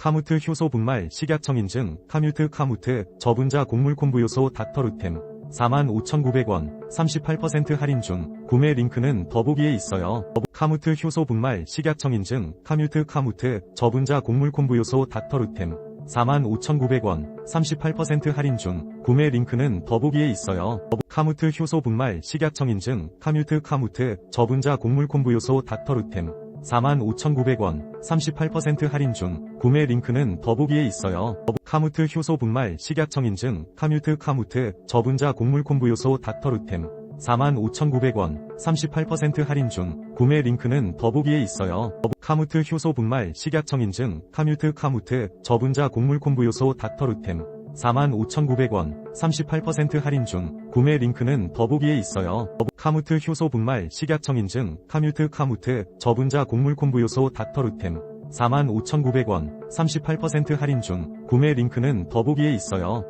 카무트 효소 분말 식약청 인증 카뮤트 카무트 저분자 곡물 콤부 요소 닥터루템 45,900원 38% 할인 중 구매 링크는 더보기에 있어요. 카무트 효소 분말 식약청 인증 카뮤트 카무트 저분자 곡물 콤부 요소 닥터루템 45,900원 38% 할인 중 구매 링크는 더보기에 있어요. 카무트 효소 분말 식약청 인증 카뮤트 카무트 저분자 곡물 콤부 요소 닥터루템 45,900원 38% 할인 중 구매 링크는 더보기에 있어요. 카무트 효소 분말 식약청 인증 카뮤트 카무트 저분자 곡물 콤부 요소 닥터루템 45,900원 38% 할인 중 구매 링크는 더보기에 있어요. 카무트 효소 분말 식약청 인증 카뮤트 카무트 저분자 곡물 콤부 요소 닥터루템 45,900원 38% 할인 중 구매 링크는 더보기에 있어요. 카무트 효소 분말 식약청 인증 카뮤트 카무트 저분자 곡물 콤부 요소 닥터루템 45,900원 38% 할인 중 구매 링크는 더보기에 있어요.